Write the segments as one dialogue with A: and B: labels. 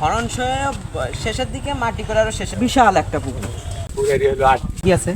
A: ভরণ শেষের দিকে মাটি করারও শেষে বিশাল একটা পুকুর। কি আছে?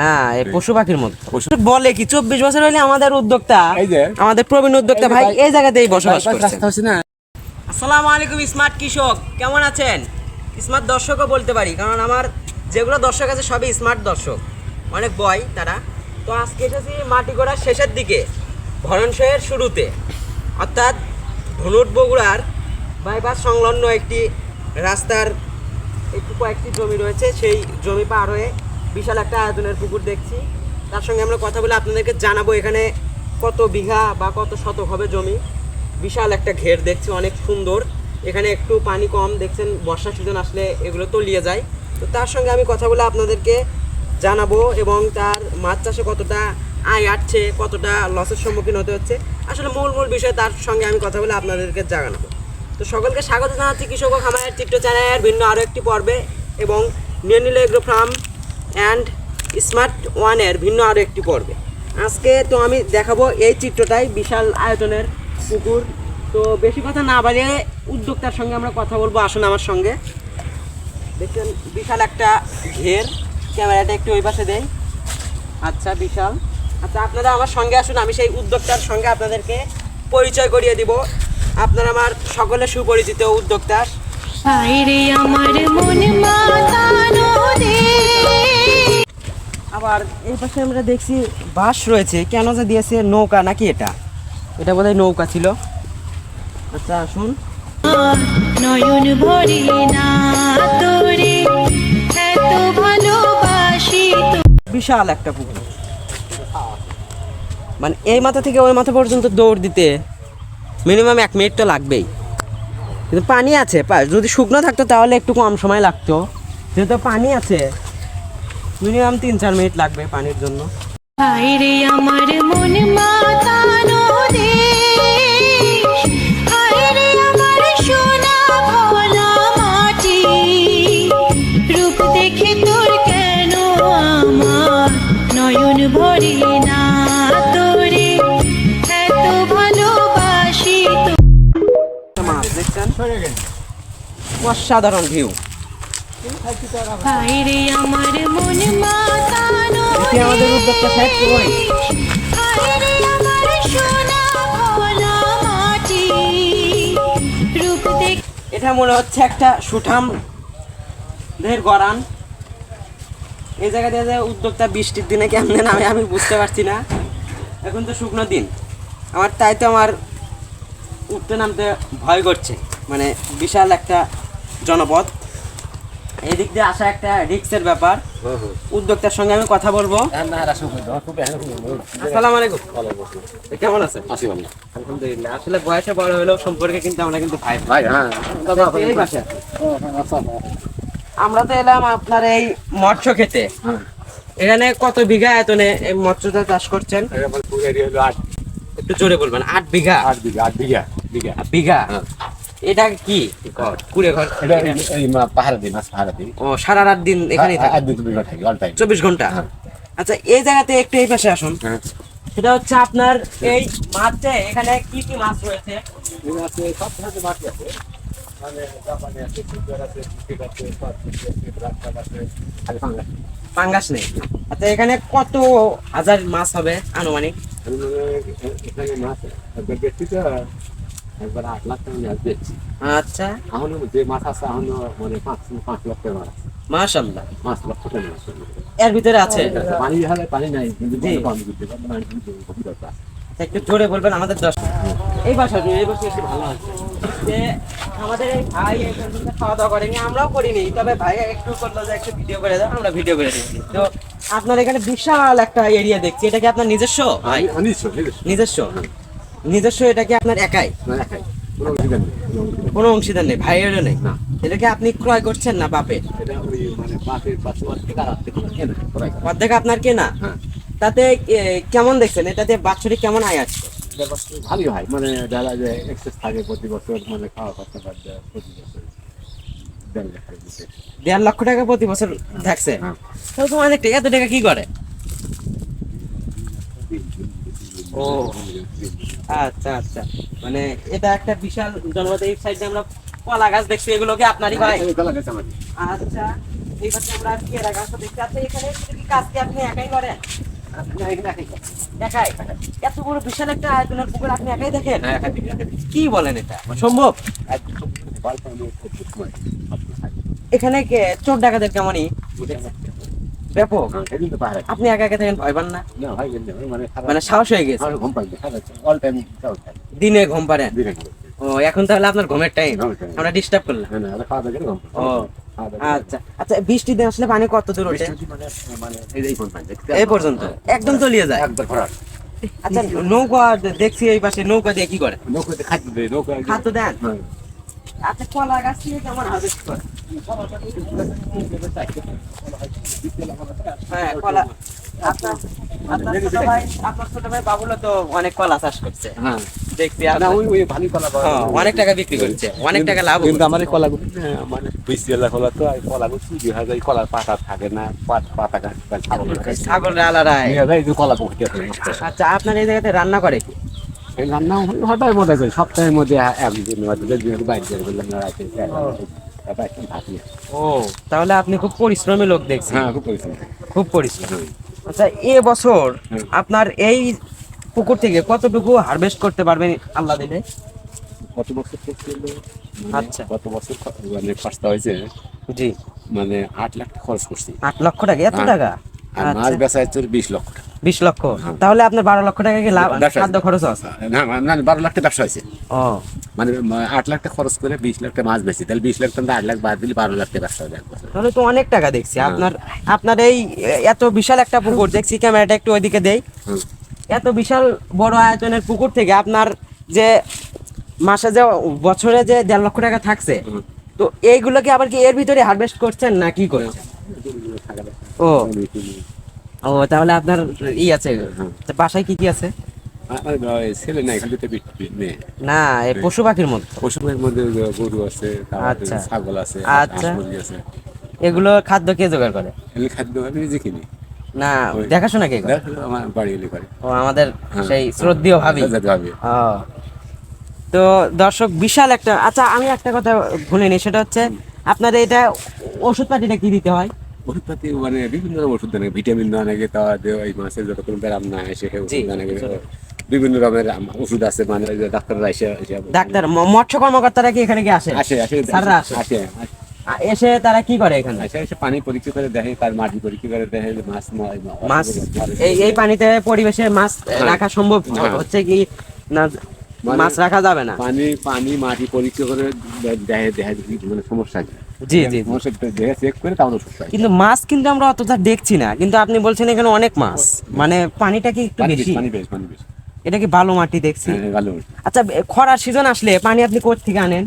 A: না পশু পাখির মতো। বলে কি চব্বিশ বছর হলে আমাদের উদ্যোক্তা আমাদের প্রবীণ উদ্যোক্তা ভাই এই জায়গাতেই বসবাস
B: না।
A: আসসালামু আলাইকুম স্মার্ট কৃষক। কেমন আছেন? স্মার্ট দর্শকও বলতে পারি কারণ আমার যেগুলো দর্শক আছে সবই স্মার্ট দর্শক। অনেক বয় তারা। তো আজকে এসেছি মাটি করার শেষের দিকে ভরণসয়ের শুরুতে। অর্থাৎ ধনুট বগুড়ার বাইপাস সংলগ্ন একটি রাস্তার একটু কয়েকটি জমি রয়েছে, সেই জমি পার হয়ে বিশাল একটা আয়তনের পুকুর দেখছি। তার সঙ্গে আমরা কথা বলে আপনাদেরকে জানাব এখানে কত বিঘা বা কত শতক হবে জমি। বিশাল একটা ঘের দেখছি, অনেক সুন্দর। এখানে একটু পানি কম, দেখছেন বর্ষা সিজন আসলে এগুলো তলিয়ে যায়। তো তার সঙ্গে আমি কথা বলে আপনাদেরকে জানাব এবং তার মাছ চাষে কতটা আয় আসছে, কতটা লসের সম্মুখীন হতে হচ্ছে। আসলে মূল মূল বিষয় তার সঙ্গে আমি কথা বলে আপনাদেরকে জানাব। তো সকলকে স্বাগত জানাচ্ছি কৃষক খামারের চিত্র চ্যানেলের ভিন্ন আরও একটি পর্বে এবং নিয়ে নিল এগ্রো ফার্ম অ্যান্ড স্মার্ট ওয়ানের ভিন্ন আরও একটি পর্বে। আজকে তো আমি দেখাবো এই চিত্রটাই বিশাল আয়তনের পুকুর। তো বেশি কথা না বাড়িয়ে উদ্যোক্তার সঙ্গে আমরা কথা বলব আসুন আমার সঙ্গে। দেখছেন, বিশাল একটা ঘের। ক্যামেরাটা একটু ওই পাশে দেই। আচ্ছা বিশাল। আচ্ছা আপনারা আমার সঙ্গে আসুন আমি সেই উদ্যোক্তার সঙ্গে আপনাদেরকে পরিচয় করিয়ে দিব। আপনারা আমার সকলে সুপরিচিত উদ্যোক্তা আবার এই পাশে আমরা দেখছি বাস রয়েছে। কেন যে দিয়েছে নৌকা নাকি এটা? এটা বোধহয় নৌকা ছিল। আচ্ছা আসুন।
C: নয়ন ভরে না তোরে এত ভালোবাসি
A: বিশাল একটা পুকুর। মানে এই মাথা থেকে ওই মাথা পর্যন্ত দৌড় দিতে মিনিমাম এক মিনিট তো লাগবেই। কিন্তু পানি আছে যদি শুকনো থাকতো তাহলে একটু কম সময় লাগতো। যেহেতু পানি আছে মিনিমাম তিন চার মিনিট লাগবে পানির জন্য। অসাধারণ ভিউ আমাদের এটা মনে হচ্ছে একটা সুঠাম দের গড়ান। এই জায়গা দিয়ে যে উদ্যোক্তা বৃষ্টির দিনে কেমনে নামে আমি বুঝতে পারছি না। এখন তো শুকনো দিন। আমার তাই তো আমার উঠতে নামতে ভয় করছে। মানে বিশাল একটা জনপদ। এই দিক দিয়ে আসা একটা রিক্সের ব্যাপার। উদ্যোক্তার সঙ্গে আমি কথা বলব। আসসালামু আলাইকুম। কেমন
B: আসি ভালো।
A: আলহামদুলিল্লাহ। আসলে বয়সে বড় হলেও সম্পর্কে কিন্তু আমরা কিন্তু ভাই
B: ভাই। হ্যাঁ।
A: আমরা তো এলাম আপনার এই মৎস্য খেতে। এখানে কত বিঘা এই মৎস্যটা চাষ করছেন? একটু জোরে বলবেন আট বিঘা?
B: আট বিঘা আট বিঘা বিঘা।
A: বিঘা?
B: হ্যাঁ।
A: এটা কি? ঘর। কুড়ে ঘর
B: এটা এই মা পাহাড়া দিই মাছ দিই
A: ও সারা রাত দিন এখানেই থাকে?
B: থাকি অল টাইম
A: চব্বিশ ঘণ্টা?
B: হ্যাঁ।
A: আচ্ছা এই জায়গাতে একটু এই পাশে আসুন।
B: হ্যাঁ।
A: সেটা হচ্ছে আপনার এই মাঠে এখানে কি কি মাছ রয়েছে?
B: সব ধরনের মাছ আছে। মানে
A: পাঙ্গাস নেই। আচ্ছা এখানে কত হাজার মাছ হবে আনুমানিক?
B: মনে হয় মাছ একবার আট লাখ টাকা বেচছি
A: আচ্ছা।
B: এখনও যে মাছ আছে এখনও মানে পাঁচ পাঁচ লাখ টাকা মাছ
A: মাশাল্লাহ
B: পাঁচ লক্ষ টাকা মাছ
A: এর ভিতরে আছে?
B: পানি হলে পানি নাই কিন্তু
A: জি।
B: পানি দিতে দরকার
A: একটু জোরে বলবেন আমাদের দশ এই বাসা এই বছর একটু ভালো আছে। যে আমাদের এই ভাই খাওয়া দাওয়া করেনি আমরাও করিনি। তবে ভাই একটু করল যে একটু ভিডিও করে দাও আমরা ভিডিও করে দিচ্ছি। তো আপনার এখানে বিশাল একটা এরিয়া দেখছি। এটা কি আপনার নিজস্ব? ভাই
B: নিজস্ব। নিজস্ব?
A: নিজস্ব এটা কি আপনার একাই।
B: কোনো
A: অংশীদার নেই ভাইয়েরও নেই। এটা কি আপনি ক্রয় করছেন না বাপের?
B: এটা মানে
A: অর্ধেক আপনার কেনা?
B: হ্যাঁ।
A: তাতে কেমন দেখছেন? এটাতে বাৎসরিক কেমন আয় আছে?
B: ভালোই হয় মানে যারা যে এক্সেস থাকে প্রতি বছর মানে খাওয়া খরচা বাদ প্রতি বছর দেড়
A: লক্ষ টাকা প্রতি বছর থাকছে?
B: হ্যাঁ।
A: তাহলে তো অনেক এত টাকা কি করে? ও। আচ্ছা আচ্ছা মানে এটা একটা বিশাল এই সাইডে আমরা কলা গাছ দেখছি এগুলোকে আপনারই ভাই
B: কলা গাছ।
A: আচ্ছা এই পাশে আমরা পেয়ারা গাছও দেখছি আচ্ছা এখানে কি কাজ কি আপনি একাই করেন
B: একাই
A: এত বড় বিশাল একটা আয়তনের পুকুর আপনি একাই দেখেন
B: হ্যাঁ।
A: কি বলেন এটা সম্ভব
B: সব সময়।
A: এখানে চোর ডাকাতের কেমনই? ব্যাপক
B: হ্যাঁ।
A: আপনি একা একা থাকেন ভয় পান না?
B: হয় মানে
A: মানে সাহস হয়ে গেছে? দিনে ঘুম পারেন ও এখন তাহলে আপনার ঘুমের টাইম আমরা ডিস্টার্ব করলাম। ও আচ্ছা। আচ্ছা বৃষ্টি দিন আসলে পানি কত দূর ওঠে?
B: মানে- এই- পর্যন্ত,
A: এই পর্যন্ত? একদম তলিয়ে যায়? আচ্ছা নৌকা দেখছি এই পাশে নৌকা দিয়ে কি করে?
B: খাদ্য
A: দেন?
B: হ্যাঁ।
A: আচ্ছা কলা গাছ থেকে কেমন করে হ্যাঁ কলা আপনার আপনার ছোট ভাই আপনার ছোট ভাই বাবুলা তো অনেক কলা চাষ করছে। দেখছি
B: না,
A: আপনার-
B: ওই- ওই ভালো কলা পাওয়া যায়।
A: অনেক টাকা বিক্রি করছে অনেক টাকা লাভ
B: কিন্তু আমার এই মানে বেশি কলা তো এই চুরি যায়, কলার পাতা থাকে না, পাত- পাতা ছাগল কলা
A: আচ্ছা আপনার এই জায়গাতে রান্না করে কি?
B: রান্না হঠাৎ মনে হয় সপ্তাহের মধ্যে একদিন বাইরে তারপর
A: ও তাহলে আপনি খুব পরিশ্রমী লোক দেখছি।
B: হ্যাঁ খুব পরিশ্রম।
A: খুব পরিশ্রম। আচ্ছা এ বছর আপনার এই পুকুর থেকে কতটুকু হারভেস্ট করতে পারবেন আল্লাহ দিলে?
B: কত বছর
A: আচ্ছা।
B: কত বছর মানে খরচা হয়েছে।
A: জি।
B: মানে আট লাখ খরচ করছি।
A: আট লক্ষ টাকা? এত
B: হ্যাঁ।
A: টাকা?
B: আর মাছ
A: আচ্ছা।
B: বেচা হচ্ছে বিশ লক্ষ টাকা।
A: বিশ লক্ষ?
B: হ্যাঁ।
A: তাহলে আপনার বারো লক্ষ টাকা কি লাভ? খাদ্য খরচ আছে?
B: মানে না, বারো লাখ টাকা ব্যবসা হয়েছে।
A: ও।
B: মানে আট লাখ টাকা খরচ করে বিশ লাখ টাকা মাছ বেশি তাহলে বিশ লাখ টাকা আট লাখ বাদ দিলে বারো লাখ টাকা ব্যবসা হবে
A: তাহলে তো অনেক টাকা দেখছি। আপনার আপনার এই এত বিশাল একটা পুকুর দেখছি ক্যামেরাটা একটু ওইদিকে দেই। এত বিশাল বড় আয়তনের পুকুর থেকে আপনার যে মাসে যে বছরে যে দেড় লক্ষ টাকা থাকছে তো এইগুলো কি আবার কি এর ভিতরে হারভেস্ট করছেন না কি করছেন? ও। ও তাহলে আপনার ই আছে। বাসায় কি কি আছে?
B: না
A: না পশু পাখির মধ্যে
B: পশুদের মধ্যে ওই যে গরু আছে
A: আচ্ছা।
B: ছাগল আছে
A: আচ্ছা।
B: আছে।
A: এগুলো খাদ্য কে জোগাড় করে?
B: খাদ্য আমি নিজে কিনি।
A: না দেখাশোনা কে করে?
B: আমার বাড়ি করে।
A: ও আমাদের
B: হ্যাঁ।
A: সেই শ্রদ্ধেয় ভাবি। তো দর্শক বিশাল একটা আচ্ছা আমি একটা কথা ভুলে ভুলিনি সেটা হচ্ছে আপনার এটা ওষুধ পাতিটা কি দিতে হয়?
B: ওষুধপাতি মানে বিভিন্ন রকম ওষুধ দেন ভিটামিন দেওয়া নাকি তা এই মাসের যত কোনো ব্যায়াম না এসে ওষুধ বিভিন্ন রকমের ওষুধ আছে মানে ডাক্তাররা এসে এসে
A: ডাক্তার মৎস্য কর্মকর্তারা কি এখানে কি আসে?
B: আসে আসে
A: এসে তারা কি করে এখানে?
B: আসে এসে পানি পরীক্ষা করে দেখে তার মাটি পরীক্ষা করে দেখে মাছ
A: মাছ এই এই পানিতে পরিবেশে মাছ
B: হ্যাঁ।
A: রাখা সম্ভব
B: হ্যাঁ।
A: হচ্ছে কি না
B: মানে-
A: মাছ রাখা যাবে না।
B: পানি পানি মাটি পরীক্ষা করে দেখে দেখে মানে সমস্যা আছে।
A: জি জি
B: চেক করে
A: কিন্তু মাছ কিন্তু আমরা অতটা দেখছি না। কিন্তু আপনি বলছেন এখানে অনেক মাছ। মানে পানিটা কি একটু বেশি
B: পানি বেশি পানি বেশি।
A: এটা কি বালু মাটি দেখছি?
B: হ্যাঁ, ভালো
A: আচ্ছা খরার সিজন আসলে পানি আপনি কোথা থেকে আনেন?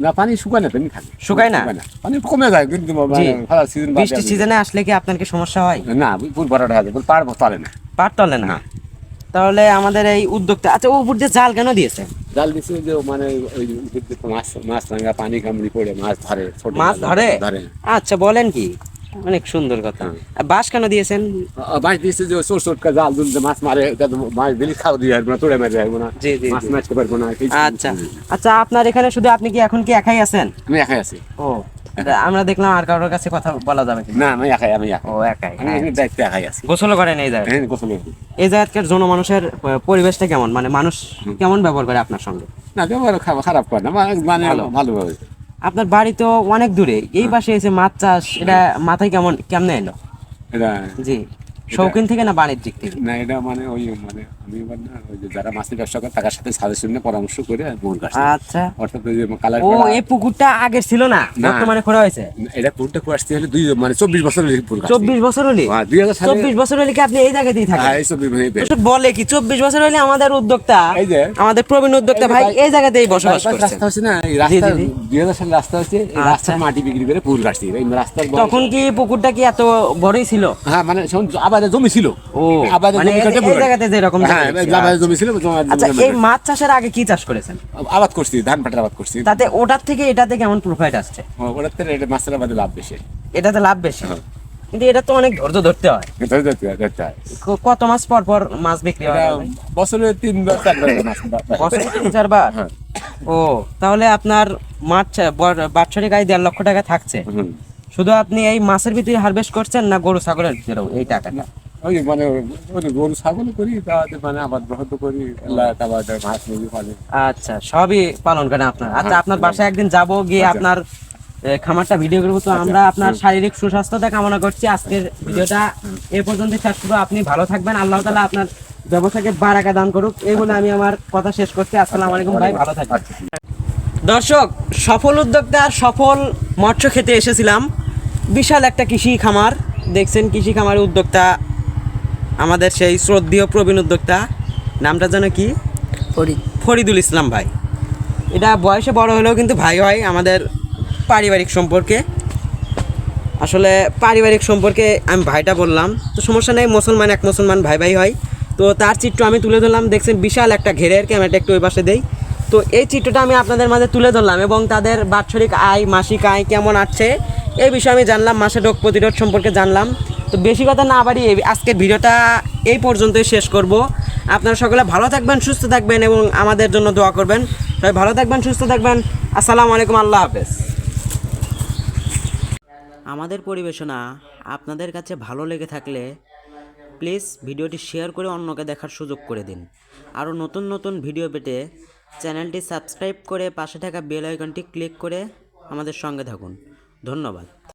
B: না পানি শুকায় না থাকে।
A: শুকায় না?
B: পানি কমে যায় কিন্তু মানে খরার সিজন
A: বৃষ্টির সিজনে আসলে কি আপনার কি সমস্যা হয়?
B: না পুর বড়টা পুর চলে না।
A: পার তলে না। তাহলে আমাদের এই উদ্যোগটা আচ্ছা ও উপর দিয়ে জাল কেন দিয়েছে?
B: জাল দিচ্ছে যে মানে ওই মাছ মাছ রাঙা পানি কামড়ি পড়ে মাছ ধরে
A: মাছ ধরে?
B: ধরে।
A: আচ্ছা বলেন কি। অনেক সুন্দর কথা।
B: হ্যাঁ।
A: বাঁশ কেন দিয়েছেন?
B: দিচ্ছে যে জাল দুলতে মাছ মারে মাছ দিলে খাওয়া দিয়ে পারব না তোড়ে মারে পারব না।
A: জি, জি,
B: মাছ পারব না
A: আচ্ছা। আচ্ছা আপনার এখানে শুধু আপনি কি এখন কি একাই আছেন?
B: আমি একাই আছি।
A: ও আমরা দেখলাম আর কারোর কাছে কথা বলা যাবে
B: না আমি একাই আমি
A: ও একাই
B: আমি দায়িত্ব একাই আছি।
A: গোসল করেন এই জায়গায়?
B: হ্যাঁ গোসল
A: এই জনমানুষের আহ, পরিবেশটা কেমন? মানে মানুষ কেমন ব্যবহার করে আপনার সঙ্গে?
B: না ব্যবহার খারাপ করে না মানে-
A: ভালো।
B: ভালোভাবে।
A: আপনার বাড়ি তো অনেক দূরে। এই পাশে এসে মাছ চাষ এটা মাথায় কেমন কেমন এলো?
B: এটা
A: জি। শৌখিন থেকে না বাণিজ্যিক থেকে?
B: না এটা মানে ওই মানে আমি না ওই যে যারা মাছের ব্যবসা করে তাদের সাথে সাজেশন নিয়ে পরামর্শ করে মন কাছে
A: আচ্ছা।
B: অর্থাৎ ওই যে কালার
A: ও এই পুকুরটা আগের ছিল না। বর্তমানে খোঁড়া হয়েছে?
B: এটা করে আসতে হলে দুই মানে চব্বিশ বছর পুর
A: চব্বিশ বছর হলে?
B: হ্যাঁ,
A: চব্বিশ বছর হলে কি আপনি এই জায়গাতেই থাকেন?
B: হ্যাঁ, এই চব্বিশ
A: বলে কি চব্বিশ বছর হলে আমাদের উদ্যোক্তা
B: এই যে
A: আমাদের প্রবীণ উদ্যোক্তা ভাই এই জায়গাতেই বসবাস করছেন।
B: রাস্তা হচ্ছে না এই রাস্তা। দুই হাজার সালে রাস্তা হচ্ছে
A: আচ্ছা।
B: রাস্তার মাটি বিক্রি করে পুর কাটছি। এই রাস্তার
A: তখন কি পুকুরটা কি এত বড়ই ছিল?
B: হ্যাঁ মানে আবাদের জমি ছিল
A: ও
B: আবাদের
A: মানে
B: জমি কাটে
A: এই। জায়গাতে যেরকম
B: হ্যাঁ জমি ছিল
A: আচ্ছা এই মাছ চাষের আগে কি চাষ করেছেন?
B: আবাদ করছি ধান পাটার আবাদ করছি।
A: তাতে ওটার থেকে এটাতে কেমন প্রফিট আসছে?
B: ওটার থেকে এটা মাছের আবাদে লাভ বেশি।
A: এটাতে লাভ বেশি?
B: হ্যাঁ।
A: কিন্তু এটা তো অনেক ধৈর্য ধরতে হয়। কত মাস পর পর মাছ বিক্রি হয়?
B: বছরে তিনবার চারবার
A: বছরে তিন চারবার
B: হ্যাঁ।
A: ও তাহলে আপনার মাছ বাৎসরিক আয় দেড় লক্ষ টাকা থাকছে। শুধু আপনি এই মাছের ভিতরে হারভেস্ট করছেন না গরু ছাগলের ভিতরেও এই টাকাটা?
B: ওই মানে ওই গরু ছাগল করি তাতে মানে আবাদ গ্রহণ করি তারপর মুরগি
A: আচ্ছা সবই পালন করেন আপনার। আচ্ছা আপনার বাসায় একদিন যাব গিয়ে
B: আচ্ছা।
A: আপনার খামারটা ভিডিও করব। তো আমরা আপনার শারীরিক সুস্বাস্থ্যতা কামনা করছি। আজকের ভিডিওটা এ পর্যন্ত শেষ করব। আপনি ভালো থাকবেন। আল্লাহ তালা আপনার ব্যবসাকে বারাকা দান করুক। এই বলে আমি আমার কথা শেষ করছি। আসসালামু আলাইকুম ভাই ভালো থাকবেন।
B: আচ্ছা।
A: দর্শক সফল উদ্যোক্তা আর সফল মৎস্য খেতে এসেছিলাম। বিশাল একটা কৃষি খামার। দেখছেন কৃষি খামারের উদ্যোক্তা আমাদের সেই শ্রদ্ধেয় প্রবীণ উদ্যোক্তা নামটা যেন কি? ফরিদ। ফরিদুল ইসলাম ভাই। এটা বয়সে বড় হলেও কিন্তু ভাই হয় আমাদের পারিবারিক সম্পর্কে। আসলে পারিবারিক সম্পর্কে আমি ভাইটা বললাম তো সমস্যা নেই মুসলমান এক মুসলমান ভাই ভাই হয়। তো তার চিত্র আমি তুলে ধরলাম দেখছেন বিশাল একটা ঘেরের ক্যামেরাটা একটু ওই পাশে দেই। তো এই চিত্রটা আমি আপনাদের মাঝে তুলে ধরলাম এবং তাদের বাৎসরিক আয় মাসিক আয় কেমন আছে এই বিষয়ে আমি জানলাম মাসে রোগ প্রতিরোধ সম্পর্কে জানলাম। তো বেশি কথা না বাড়িয়ে আজকের ভিডিওটা এই পর্যন্তই শেষ করব। আপনারা সকলে ভালো থাকবেন, সুস্থ থাকবেন এবং আমাদের জন্য দোয়া করবেন। সবাই ভালো থাকবেন, সুস্থ থাকবেন। আসসালামু আলাইকুম, আল্লাহ হাফেজ। আমাদের পরিবেশনা আপনাদের কাছে ভালো লেগে থাকলে প্লিজ ভিডিওটি শেয়ার করে অন্যকে দেখার সুযোগ করে দিন। আরও নতুন নতুন ভিডিও পেতে চ্যানেলটি সাবস্ক্রাইব করে পাশে থাকা বেল আইকনটি ক্লিক করে আমাদের সঙ্গে থাকুন। ধন্যবাদ।